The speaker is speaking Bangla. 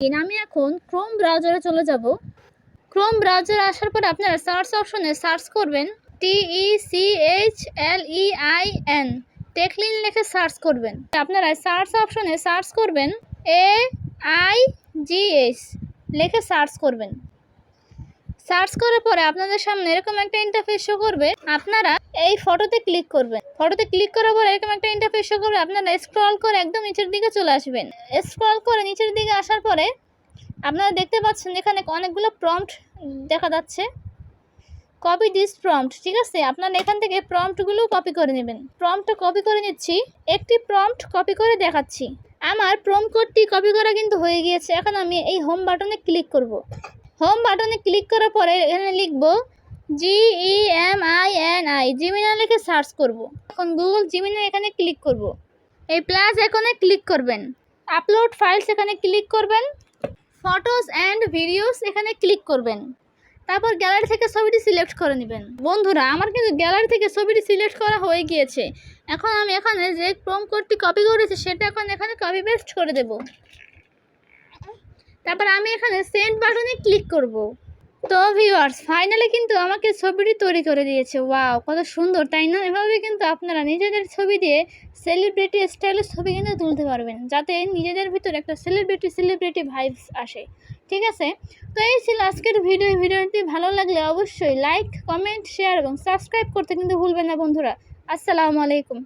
আমি এখন ক্রোম ব্রাউজারে চলে যাব। ক্রোম ব্রাউজারে আসার পর আপনারা সার্চ অপশনে সার্চ করবেন T E C H L I N N টেকলিন লিখে সার্চ করবেন। আপনারা সার্চ অপশনে সার্চ করবেন এ আই জি এস লিখে সার্চ করবেন। সার্চ করার পরে আপনাদের সামনে এরকম একটা ইন্টারফেস শো করবে। আপনারা এই ফটোতে ক্লিক করবেন। ফটোতে ক্লিক করার পরে এরকম একটা ইন্টারফেস করবে। আপনারা স্ক্রল করে একদম নিচের দিকে চলে আসবেন। স্ক্রল করে নিচের দিকে আসার পরে আপনারা দেখতে পাচ্ছেন এখানে অনেকগুলো প্রম্পট দেখা যাচ্ছে। কপি দিস প্রম্পট ঠিক আছে? আপনারা এখান থেকে প্রম্পটগুলো কপি করে নেবেন। প্রম্পটটা কপি করে নিচ্ছি। একটি প্রম্পট কপি করে দেখাচ্ছি। আমার প্রম কোডটি কপি করা কিন্তু হয়ে গিয়েছে। এখন আমি এই হোম বাটনে ক্লিক করব। হোম বাটনে ক্লিক করার পরে এখানে লিখব G E M I N I Gemini লিখে সার্চ করব। এখন গুগল জিমিনা এখানে ক্লিক করব। এই প্লাস এখানে ক্লিক করবেন। আপলোড ফাইলস এখানে ক্লিক করবেন। ফটোস অ্যান্ড ভিডিওস এখানে ক্লিক করবেন। তারপর গ্যালারি থেকে ছবিটি সিলেক্ট করে নেবেন। বন্ধুরা, আমার কিন্তু গ্যালারি থেকে ছবিটি সিলেক্ট করা হয়ে গিয়েছে। এখন আমি এখানে যে প্রম কোডটি কপি করেছি, সেটা এখন এখানে কপি পেস্ট করে দেব। তারপর আমি এখানে সেন্ড বাটনে ক্লিক করব। তো ভিউয়ার্স ফাইনালি কিন্তু আমাকে ছবিটি তৈরি করে দিয়েছে। ওয়াও কত সুন্দর, তাই না? এভাবে কিন্তু আপনারা নিজেদের ছবি দিয়ে সেলিব্রিটি স্টাইলের ছবি কিন্তু তুলতে পারবেন, যাতে নিজেদের ভিতরে একটা সেলিব্রিটি সেলিব্রিটি ভাইবস আসে। ঠিক আছে? তো এই ছিল আজকের ভিডিও ভিডিওটি ভালো লাগলে অবশ্যই লাইক কমেন্ট শেয়ার এবং সাবস্ক্রাইব করতে কিন্তু ভুলবেন না বন্ধুরা। আসসালামু আলাইকুম।